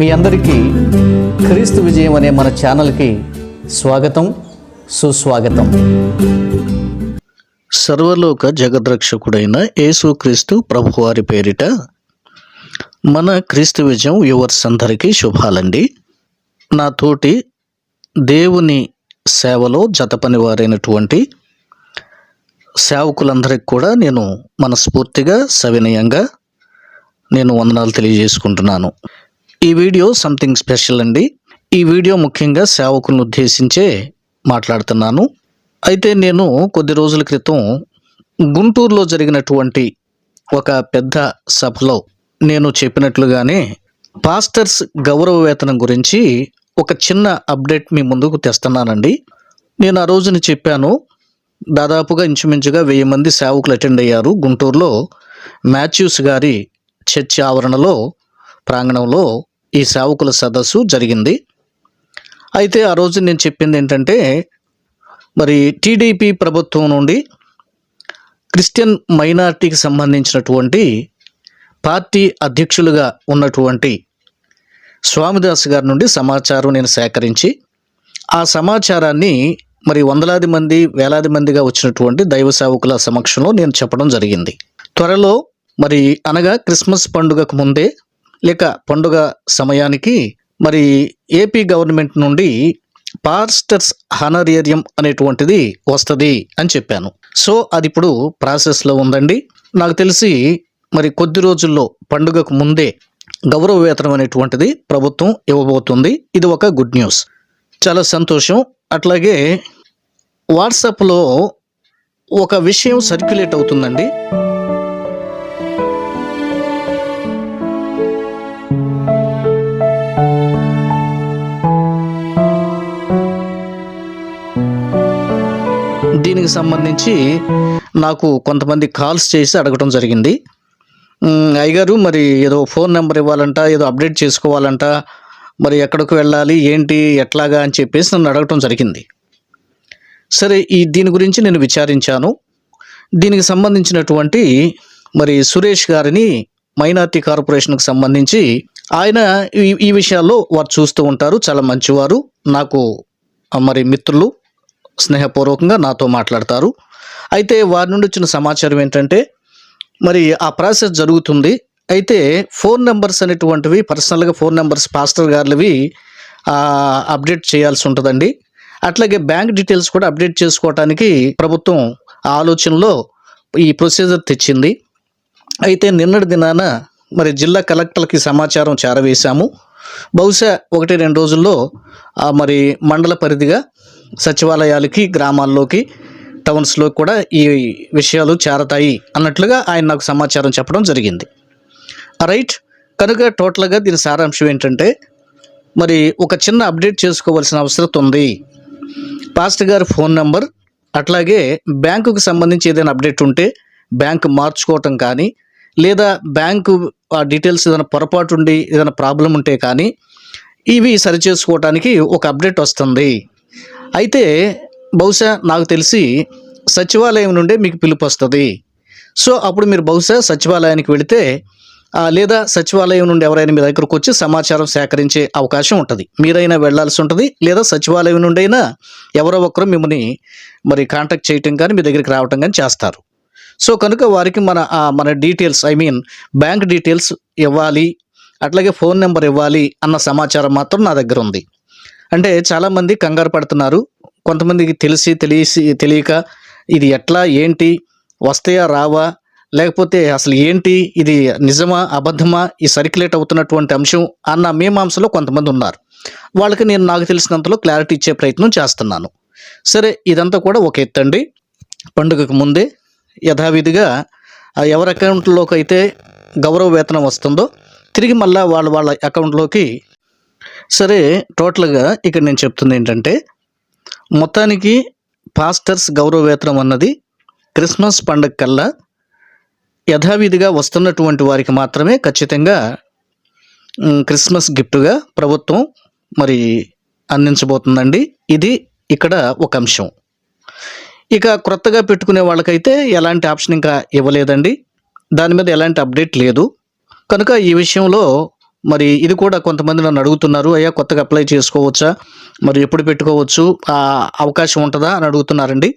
మీ అందరికీ క్రీస్తు విజయం అనే మన ఛానల్కి స్వాగతం సుస్వాగతం. సర్వలోక జగద్రక్షకుడైన యేసుక్రీస్తు ప్రభువారి పేరిట మన క్రీస్తు విజయం యువర్స్ అందరికీ శుభాలండి. నా తోటి దేవుని సేవలో జతపని వారైనటువంటి సేవకులందరికీ కూడా నేను మనస్ఫూర్తిగా సవినయంగా నేను వందనాలు తెలియజేసుకుంటున్నాను. ఈ వీడియో సంథింగ్ స్పెషల్ అండి. ఈ వీడియో ముఖ్యంగా సేవకులను ఉద్దేశించే మాట్లాడుతున్నాను. అయితే నేను కొద్ది రోజుల క్రితం గుంటూరులో జరిగినటువంటి ఒక పెద్ద సభలో నేను చెప్పినట్లుగానే పాస్టర్స్ గౌరవ వేతనం గురించి ఒక చిన్న అప్డేట్ మీ ముందుకు తెస్తున్నానండి. నేను ఆ రోజున చెప్పాను దాదాపుగా ఇంచుమించుగా వెయ్యి మంది సేవకులు అటెండ్ అయ్యారు గుంటూరులో. మాథ్యూస్ గారి చర్చి ఆవరణలో ప్రాంగణంలో ఈ సేవకుల సదస్సు జరిగింది. అయితే ఆ రోజు నేను చెప్పింది ఏంటంటే మరి టీడీపీ ప్రభుత్వం నుండి క్రిస్టియన్ మైనార్టీకి సంబంధించినటువంటి పార్టీ అధ్యక్షులుగా ఉన్నటువంటి స్వామిదాస్ గారి నుండి సమాచారం నేను సేకరించి ఆ సమాచారాన్ని మరి వందలాది మంది వేలాది మందిగా వచ్చినటువంటి దైవ సేవకుల సమక్షంలో నేను చెప్పడం జరిగింది. త్వరలో మరి అనగా క్రిస్మస్ పండుగకు ముందే లేక పండుగ సమయానికి మరి ఏపీ గవర్నమెంట్ నుండి పాస్టర్స్ హనరేరియం అనేటువంటిది వస్తుంది అని చెప్పాను. సో అది ఇప్పుడు ప్రాసెస్లో ఉందండి. నాకు తెలిసి మరి కొద్ది రోజుల్లో పండుగకు ముందే గౌరవ వేతనం అనేటువంటిది ప్రభుత్వం ఇవ్వబోతుంది. ఇది ఒక గుడ్ న్యూస్. చాలా సంతోషం. అట్లాగే వాట్సాప్లో ఒక విషయం సర్క్యులేట్ అవుతుందండి. దీనికి సంబంధించి నాకు కొంతమంది కాల్స్ చేసి అడగటం జరిగింది. అయ్యగారు మరి ఏదో ఫోన్ నెంబర్ ఇవ్వాలంట ఏదో అప్డేట్ చేసుకోవాలంట మరి ఎక్కడికి వెళ్ళాలి ఏంటి ఎట్లాగా అని చెప్పేసి నన్ను అడగటం జరిగింది. సరే ఈ దీని గురించి నేను విచారించాను. దీనికి సంబంధించినటువంటి మరి సురేష్ గారిని మైనార్టీ కార్పొరేషన్కి సంబంధించి ఆయన ఈ విషయాల్లో వారు చూస్తూ ఉంటారు. చాలా మంచివారు నాకు మరి మిత్రులు. స్నేహపూర్వకంగా నాతో మాట్లాడతారు. అయితే వారి నుండి వచ్చిన సమాచారం ఏంటంటే మరి ఆ ప్రాసెస్ జరుగుతుంది. అయితే ఫోన్ నెంబర్స్ అనేటువంటివి పర్సనల్గా ఫోన్ నెంబర్స్ పాస్టర్ గారులవి అప్డేట్ చేయాల్సి ఉంటుందండి. అట్లాగే బ్యాంక్ డీటెయిల్స్ కూడా అప్డేట్ చేసుకోవటానికి ప్రభుత్వం ఆలోచనలో ఈ ప్రొసీజర్ తెచ్చింది. అయితే నిన్నటి దినాన మరి జిల్లా కలెక్టర్కి సమాచారం చేరవేశాము. బహుశా ఒకటి రెండు రోజుల్లో ఆ మరి మండల పరిధిగా సచివాలయాలకి గ్రామాల్లోకి టౌన్స్లో కూడా ఈ విషయాలు చేరతాయి అన్నట్లుగా ఆయన నాకు సమాచారం చెప్పడం జరిగింది. రైట్ కనుక టోటల్గా దీని సారాంశం ఏంటంటే మరి ఒక చిన్న అప్డేట్ చేసుకోవాల్సిన అవసరం ఉంది. పాస్ట్ గారి ఫోన్ నెంబర్ అట్లాగే బ్యాంకుకు సంబంధించి ఏదైనా అప్డేట్ ఉంటే బ్యాంకు మార్చుకోవటం కానీ లేదా బ్యాంకు ఆ డీటెయిల్స్ ఏదైనా పొరపాటు ఉండి ఏదైనా ప్రాబ్లం ఉంటే కానీ ఇవి సరిచేసుకోవటానికి ఒక అప్డేట్ వస్తుంది. అయితే బహుశా నాకు తెలిసి సచివాలయం నుండే మీకు పిలుపు వస్తుంది. సో అప్పుడు మీరు బహుశా సచివాలయానికి వెళితే లేదా సచివాలయం నుండి ఎవరైనా మీ దగ్గరకు వచ్చి సమాచారం సేకరించే అవకాశం ఉంటుంది. మీరైనా వెళ్ళాల్సి ఉంటుంది లేదా సచివాలయం నుండి అయినా ఎవరో ఒకరు మిమ్మల్ని మరి కాంటాక్ట్ చేయటం కానీ మీ దగ్గరికి రావటం కానీ చేస్తారు. సో కనుక వారికి మన మన details I mean bank details ఇవ్వాలి అట్లాగే ఫోన్ నెంబర్ ఇవ్వాలి అన్న సమాచారం మాత్రం నా దగ్గర ఉంది. అంటే చాలామంది కంగారు పడుతున్నారు. కొంతమందికి తెలిసి తెలిసి తెలియక ఇది ఎట్లా ఏంటి వస్తాయా రావా లేకపోతే అసలు ఏంటి ఇది నిజమా అబద్ధమా ఈ సర్క్యులేట్ అవుతున్నటువంటి అంశం అన్న మీమాంసలో కొంతమంది ఉన్నారు. వాళ్ళకి నేను నాకు తెలిసినంతలో క్లారిటీ ఇచ్చే ప్రయత్నం చేస్తున్నాను. సరే ఇదంతా కూడా ఒక ఎత్తండి. పండుగకు ముందే యథావిధిగా ఆ ఎవరి అకౌంట్లోకి అయితే గౌరవ వేతనం వస్తుందో తిరిగి మళ్ళీ వాళ్ళ వాళ్ళ అకౌంట్లోకి సరే టోటల్గా ఇక్కడ నేను చెప్తుంది ఏంటంటే మొత్తానికి పాస్టర్స్ గౌరవవేతనం అన్నది క్రిస్మస్ పండగ కల్లా యథావిధిగా వస్తున్నటువంటి వారికి మాత్రమే ఖచ్చితంగా క్రిస్మస్ గిఫ్ట్గా ప్రభుత్వం మరి అందించబోతుందండి. ఇది ఇక్కడ ఒక అంశం. ఇక క్రొత్తగా పెట్టుకునే వాళ్ళకైతే ఎలాంటి ఆప్షన్ ఇంకా ఇవ్వలేదండి. దాని మీద ఎలాంటి అప్డేట్ లేదు. కనుక ఈ విషయంలో మరి ఇది కూడా కొంతమంది నన్ను అడుగుతున్నారు అయ్యా కొత్తగా అప్లై చేసుకోవచ్చా? మరి ఎప్పుడు పెట్టుకోవచ్చు? అవకాశం ఉంటుందా? అని అడుగుతున్నారండి.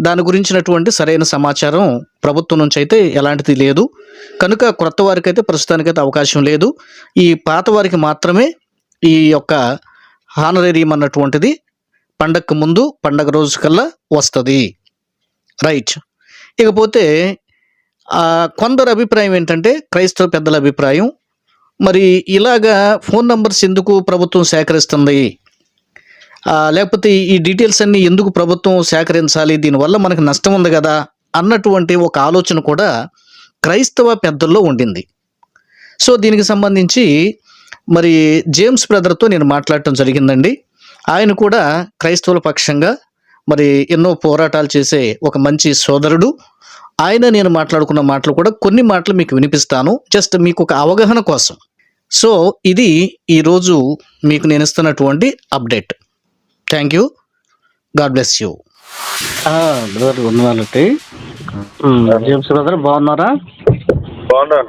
దాని గురించినటువంటి సరైన సమాచారం ప్రభుత్వం నుంచి అయితే ఎలాంటిది లేదు. కనుక క్రొత్త వారికి అయితే ప్రస్తుతానికైతే అవకాశం లేదు. ఈ పాత వారికి మాత్రమే ఈ యొక్క హానరేరియం అన్నటువంటిది పండగకు ముందు పండగ రోజు కల్లా వస్తుంది. రైట్. ఇకపోతే కొందరు అభిప్రాయం ఏంటంటే క్రైస్తవ పెద్దల అభిప్రాయం మరి ఇలాగా ఫోన్ నంబర్స్ ఎందుకు ప్రభుత్వం సేకరిస్తుంది? లేకపోతే ఈ డీటెయిల్స్ అన్ని ఎందుకు ప్రభుత్వం సేకరించాలి? దీనివల్ల మనకు నష్టం ఉంది కదా? అన్నటువంటి ఒక ఆలోచన కూడా క్రైస్తవ పెద్దల్లో ఉండింది. సో దీనికి సంబంధించి మరి జేమ్స్ బ్రదర్తో నేను మాట్లాడటం జరిగిందండి. ఆయన కూడా క్రైస్తవుల పక్షంగా మరి ఎన్నో పోరాటాలు చేసే ఒక మంచి సోదరుడు. ఆయన నేను మాట్లాడుకున్న మాటలు కూడా కొన్ని మాటలు మీకు వినిపిస్తాను. జస్ట్ మీకు ఒక అవగాహన కోసం. సో ఇది ఈరోజు మీకు నేను ఇస్తున్నటువంటి update. Thank you. God bless you. Brother ఉన్నవాళ్ళకి జేమ్స్ బ్రదర్ బాగున్నారా? బాగున్నా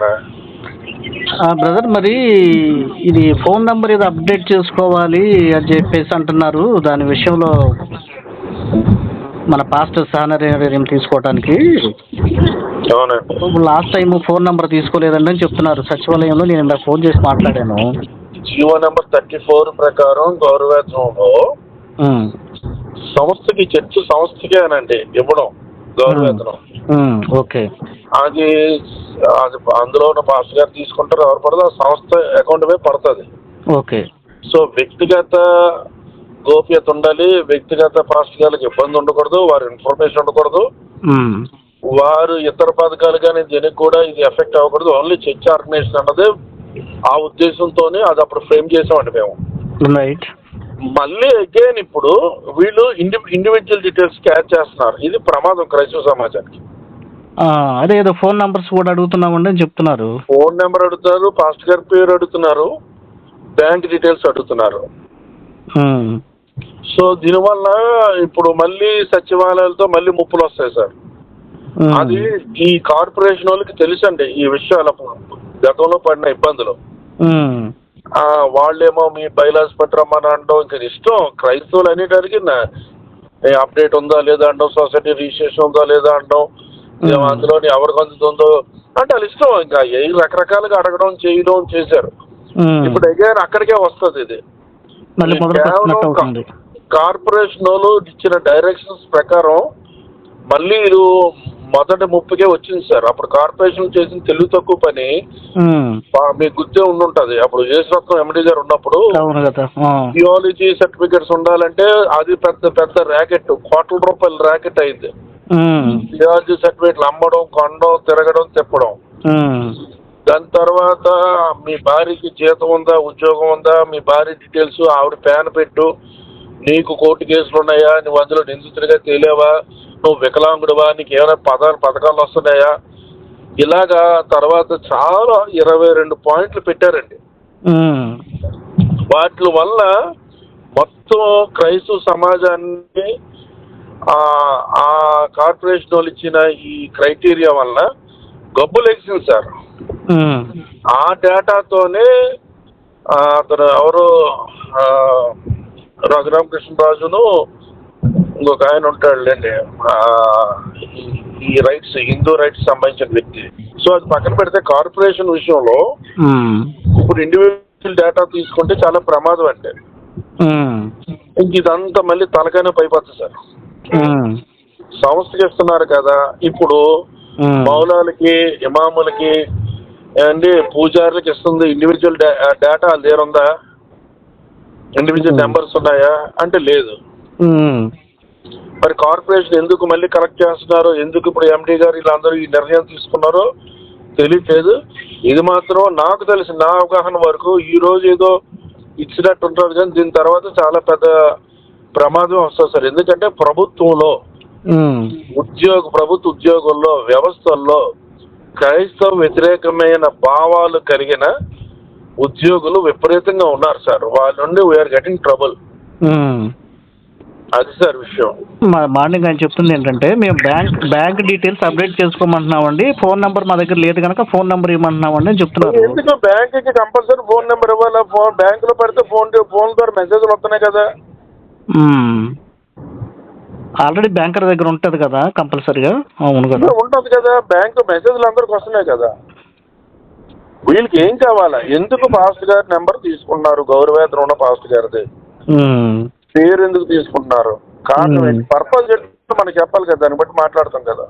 బ్రదర్ మరి ఇది ఫోన్ నెంబర్ ఏదో అప్డేట్ చేసుకోవాలి అని చెప్పేసి అంటున్నారు. దాని విషయంలో మన పాస్టర్ సహనరేం తీసుకోవడానికి అవునండి లాస్ట్ టైం ఫోన్ నెంబర్ తీసుకోలేదండి అని చెప్తున్నారు. సచివాలయంలో నేను ఇలా ఫోన్ చేసి మాట్లాడాను. జియో నెంబర్ థర్టీ ఫోర్ ప్రకారం గౌరవేతనంలో ఉమ్, సంస్థకి చర్చ్ సంస్థకేనండి ఇవ్వడం గౌరవేతనం ఉమ్, ఓకే. అది అది అందులో ఉన్న పాస్టర్ గారు తీసుకుంటారు ఎవరు పడదు ఆ సంస్థ అకౌంట్ మీద పడుతుంది. ఓకే. సో వ్యక్తిగత గోప్యత ఉండాలి వ్యక్తిగత పాస్టర్ గారికి ఇబ్బంది ఉండకూడదు వారి ఇన్ఫర్మేషన్ ఉండకూడదు. ఉమ్, వారు ఇతర పథకాలు కానీ దీనికి కూడా ఇది ఎఫెక్ట్ అవ్వకూడదు. ఓన్లీ చర్చ్ ఆర్గనైజేషన్ అన్నది ఆ ఉద్దేశంతోనే అది అప్పుడు ఫ్రేమ్ చేసామండి మేము. రైట్ మళ్ళీ అగైన్ ఇప్పుడు వీళ్ళు ఇండి ఇండివిజువల్ డీటెయిల్స్ క్యాచ్ చేస్తున్నారు. ఇది ప్రమాదం క్రైస్తవ సమాజానికి. అదే ఏదో ఫోన్ నంబర్స్ కూడా అడుగుతున్నామండి అని చెప్తున్నారు. ఫోన్ నెంబర్ అడుగుతారు పాస్ట్ గారి పేరు అడుగుతున్నారు బ్యాంక్ డీటెయిల్స్ అడుగుతున్నారు. సో దీనివల్ల ఇప్పుడు మళ్ళీ సచివాలయాలతో మళ్ళీ ముప్పులు వస్తాయి సార్. అది ఈ కార్పొరేషన్ వాళ్ళకి తెలుసండి ఈ విషయాల గతంలో పడిన ఇబ్బందులు. వాళ్ళేమో మీ బైలాస్ పెట్టరమ్మని అనడం ఇంకా ఇష్టం. క్రైస్తవులు అనేటానికి అప్డేట్ ఉందా లేదా అనడం సొసైటీ రిజిస్ట్రేషన్ ఉందా లేదా అనడం. అందులో ఎవరికి అందుతుందో అంటే వాళ్ళ ఇష్టం. ఇంకా ఏ రకరకాలుగా అడగడం చేయడం చేశారు. ఇప్పుడు అగైన్ అక్కడికే వస్తుంది ఇది. కేవలం కార్పొరేషన్ వాళ్ళు ఇచ్చిన డైరెక్షన్స్ ప్రకారం మళ్ళీ మొదటి ముప్పుకే వచ్చింది సార్. అప్పుడు కార్పొరేషన్ చేసిన తెలుగు తక్కువ పని బా- మీకు గుర్తే ఉండుంటది. అప్పుడు యేసురత్నం ఎండి గారు ఉన్నప్పుడు అవును కదా. ఆ, జియాలజీ సర్టిఫికెట్స్ ఉండాలంటే అది పెద్ద పెద్ద ర్యాకెట్ కోట్ల రూపాయల ర్యాకెట్ అయింది. ఉమ్, జియాలజీ సర్టిఫికెట్లు అమ్మడం కొనడం తిరగడం తిప్పడం. ఉమ్, దాని తర్వాత మీ భార్యకి జీతం ఉందా ఉద్యోగం ఉందా మీ భార్య డీటెయిల్స్ ఆవిడ ప్యాన్ పెట్టు నీకు కోర్టు కేసులు ఉన్నాయా నువ్వు అందులో నిందితుడిగా తేలేవా నువ్వు వికలాంగుడివా నీకు ఏమైనా పదాలు పథకాలు వస్తున్నాయా? ఇలాగా తర్వాత చాలా ఇరవై రెండు పాయింట్లు పెట్టారండి. వాటి వల్ల మొత్తం క్రైస్తవ సమాజాన్ని ఆ కార్పొరేషన్ వాళ్ళు ఇచ్చిన ఈ క్రైటీరియా వల్ల గబ్బులేసింది సార్. ఆ డేటాతోనే అతను ఎవరు రఘురామకృష్ణరాజును ఇంకొక ఆయన ఉంటాడులేండి. ఆ, ఈ- రైట్స్ హిందూ రైట్స్ సంబంధించిన వ్యక్తి. సో అది పక్కన పెడితే కార్పొరేషన్ విషయంలో ఇప్పుడు ఇండివిజువల్ డేటా తీసుకుంటే చాలా ప్రమాదం అంటే ఇంక ఇదంతా మళ్ళీ తలకైనా పైపోతుంది సార్. సంస్థకి ఇస్తున్నారు కదా ఇప్పుడు మౌలాలకి ఇమాములకి అండి పూజారులకి ఇస్తుంది ఇండివిజువల్ డేటా వాళ్ళ దగ్గర ఉందా? ఇండివిజువల్. నెంబర్స్ ఉన్నాయా? అంటే లేదు. మరి కార్పొరేషన్ ఎందుకు మళ్ళీ కలెక్ట్ చేస్తున్నారు? ఎందుకు ఇప్పుడు ఎండి గారు వీళ్ళందరూ ఈ నిర్ణయం తీసుకున్నారో తెలియట్లేదు. ఇది మాత్రం నాకు తెలిసి నా అవగాహన వరకు ఈ రోజు ఏదో ఇచ్చినట్టు ఉంటుంది కానీ దీని తర్వాత చాలా పెద్ద ప్రమాదం వస్తుంది సార్. ఎందుకంటే ప్రభుత్వంలో ఉద్యోగ ప్రభుత్వ ఉద్యోగుల్లో వ్యవస్థల్లో క్రైస్తవ వ్యతిరేకమైన భావాలు కలిగిన ఉద్యోగులు విపరీతంగా ఉన్నారు సార్. వాళ్ళ నుండి వీఆర్ గెటింగ్ ట్రబుల్ అది సార్ విషయం. మా మార్నింగ్ ఆయన చెప్తుంది ఏంటంటే మేము బ్యాంక్ బ్యాంక్ డీటెయిల్స్ అప్డేట్ చేసుకోమంటున్నామండి. ఫోన్ నెంబర్ మా దగ్గర లేదు కనుక ఫోన్ నెంబర్ ఇవ్వమంటున్నామండి అని చెప్తున్నారు. ఎందుకు బ్యాంకుకి కంపల్సరీ ఫోన్ నెంబర్ ఇవ్వాలా? ఫోన్ బ్యాంకులో పెడితే ఫోన్ ఫోన్ ద్వారా మెసేజ్లు వస్తున్నాయి కదా. ఆల్రెడీ బ్యాంకర్ దగ్గర ఉంటుంది కదా కంపల్సరీగా. అవును కదా. ఉంటుంది కదా. బ్యాంకు మెసేజ్లు అందరికి వస్తున్నాయి కదా. వీళ్ళకి ఏం కావాలా? ఎందుకు పాస్ట్ గారి నెంబర్ తీసుకున్నారు గౌరవేతనం ఉన్న పాస్ట్ గారిది. పేరు ఎందుకు తీసుకుంటున్నారు? కారణం పర్పస్ చెప్తే మనకి చెప్పాలి కదా దాన్ని బట్టి మాట్లాడతాం కదా.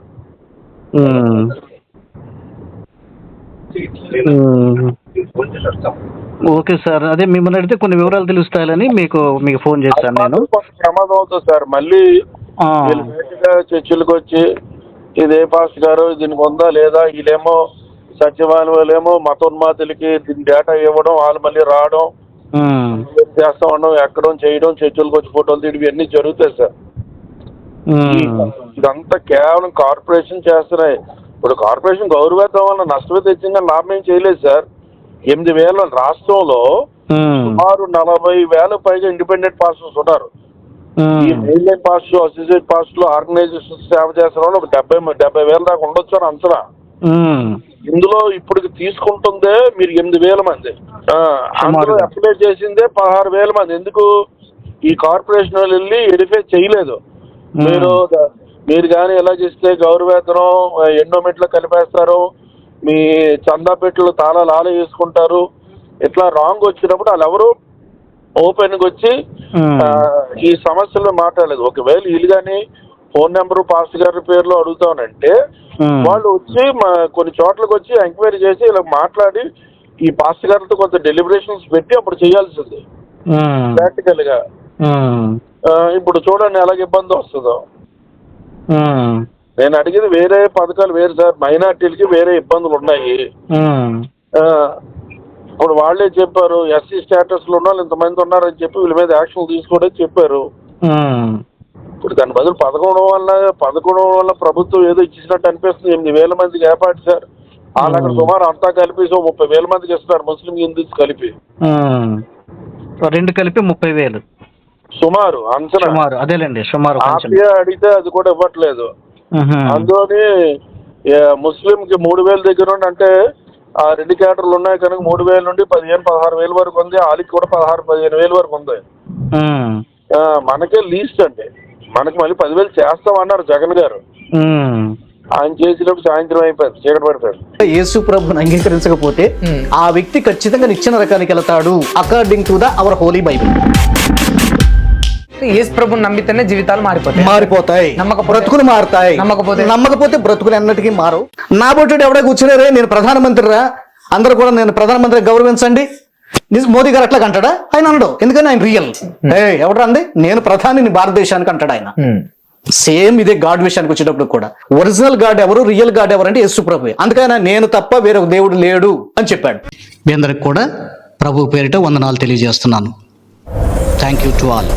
ఓకే సార్ అదే మిమ్మల్ని అడిగితే కొన్ని వివరాలు తెలుస్తాయని మీకు మీకు ఫోన్ చేశాను నేను. ప్రమాదం అవుతుంది సార్. మళ్ళీ చర్చిలకు వచ్చి ఇది ఏ పాస్ట్ గారు? దీనికి ఉందా లేదా? వీళ్ళేమో వాళ్ళేమో మతోన్మాతులకి దీని డేటా ఇవ్వడం వాళ్ళు మళ్ళీ రావడం. చేస్తా ఉండడం ఎక్కడం చేయడం చర్చిలకు వచ్చి ఫోటోలు తీయడం ఇవన్నీ జరుగుతాయి సార్. ఇదంతా కేవలం కార్పొరేషన్ చేస్తున్నాయి ఇప్పుడు కార్పొరేషన్ గౌరవేతం వల్ల నష్టమే తెచ్చింది లాభం ఏం చేయలేదు సార్ ఎనిమిది వేల రాష్ట్రంలో. సుమారు నలభై వేల పైగా ఇండిపెండెంట్ పాస్టర్స్ ఉన్నారు ఈ. మెయిన్ లైన్ పాస్ట్ అసోసియేట్ పాస్టులు ఆర్గనైజేషన్ సేవ చేస్తున్న వాళ్ళు ఒక డెబ్బై డెబ్బై వేల దాకా ఉండొచ్చు అని అంచనా. ఇందులో ఇప్పుడు తీసుకుంటుందే మీరు ఎనిమిది వేల మంది. అందులో. అప్లై చేసిందే పదహారు వేల మంది. ఎందుకు? ఈ కార్పొరేషన్ వాళ్ళు వెళ్ళి వెరిఫై చేయలేదు. మీరు మీరు కానీ ఎలా చేస్తే గౌరవేతనం ఎండోమెంట్లో కలిపేస్తారు? మీ చందా పెట్టెలు తాళాలు ఆలే వేసుకుంటారు. ఇట్లా రాంగ్ వచ్చినప్పుడు వాళ్ళు ఎవరు ఓపెన్గా వచ్చి ఈ సమస్యలను మాట్లాడలేదు. ఒకవేళ వీళ్ళు కానీ ఫోన్ నెంబర్ పాస్ట్ గారి పేర్లు అడుగుతానంటే. వాళ్ళు వచ్చి మా కొన్ని చోట్లకి వచ్చి ఎంక్వైరీ చేసి ఇలా మాట్లాడి ఈ పాస్ట్ గారితో కొంత డెలిబరేషన్స్ పెట్టి అప్పుడు చేయాల్సింది. ప్రాక్టికల్గా ఇప్పుడు చూడండి ఎలాగ ఇబ్బంది వస్తుందో. నేను అడిగేది వేరే పథకాలు వేరు సార్ మైనార్టీలకి వేరే ఇబ్బందులు ఉన్నాయి ఇప్పుడు వాళ్ళే చెప్పారు ఎస్సీ స్టేటస్లో ఉన్న వాళ్ళు ఇంతమంది ఉన్నారని చెప్పి వీళ్ళ మీద యాక్షన్ తీసుకోవడం చెప్పారు. ఇప్పుడు దాని బదులు పదకొండు వల్ల పదకొండు వల్ల ప్రభుత్వం ఏదో ఇచ్చినట్టు అనిపిస్తుంది. ఎనిమిది వేల మందికి ఏర్పాటు సార్. వాళ్ళు అక్కడ సుమారు అంతా కలిపి సో ముప్పై వేల మందికి ఇస్తున్నారు ముస్లిం హిందూస్ కలిపి. రెండు కలిపి ముప్పై వేలు. సుమారు అంచనా. సుమారు అదేలేండి సుమారు అడిగితే అది కూడా ఇవ్వట్లేదు. అందులోని ముస్లిం కి మూడు వేల దగ్గర నుండి అంటే ఆ రెండు క్యాటర్లు ఉన్నాయి కనుక మూడు వేల నుండి పదిహేను పదహారు వేల వరకు ఉంది. వాళ్ళకి కూడా పదహారు పదిహేను వేల వరకు ఉంది. మనకే లీస్ట్ అండి. మనకి మళ్ళీ పదివేలు చేస్తామన్నారు జగన్ గారు. ఆయన చేసినప్పుడు సాయంత్రం అయిపోయింది చీకటి పడిపోయింది. యేసు ప్రభుని అంగీకరించకపోతే ఆ వ్యక్తి ఖచ్చితంగా నిచ్చిన రకానికి వెళ్తాడు according to the our holy Bible Yesu ప్రభుని నమ్మితేనే జీవితాలు మారిపోతాయి. మారిపోతాయి. నమ్మకపోతే- బ్రతుకులు మారుతాయి. నమ్మకపోతే? నమ్మకపోతే బ్రతుకులు ఎన్నటికీ మారు నా బొట్టుడు ఎవడే కూర్చున్నారే నేను ప్రధానమంత్రిరా. అందరూ కూడా నేను ప్రధానమంత్రి గౌరవించండి. మోదీ గారు అట్లా అంటాడా ఆయన అనడు. ఎందుకని? ఆయన రియల్ ఏ ఎవడు అంది? నేను ప్రధానిని భారతదేశానికి అంటాడు ఆయన. సేమ్ ఇదే గాడ్ విషయానికి వచ్చేటప్పుడు కూడా. ఒరిజినల్ గాడ్ ఎవరు రియల్ గాడ్ ఎవరు అంటే యేసు ప్రభు అందుకని నేను తప్ప వేరే ఒక దేవుడు లేడు అని చెప్పాడు. మీ అందరికి కూడా ప్రభు పేరిట వందనాలు తెలియజేస్తున్నాను. Thank you to all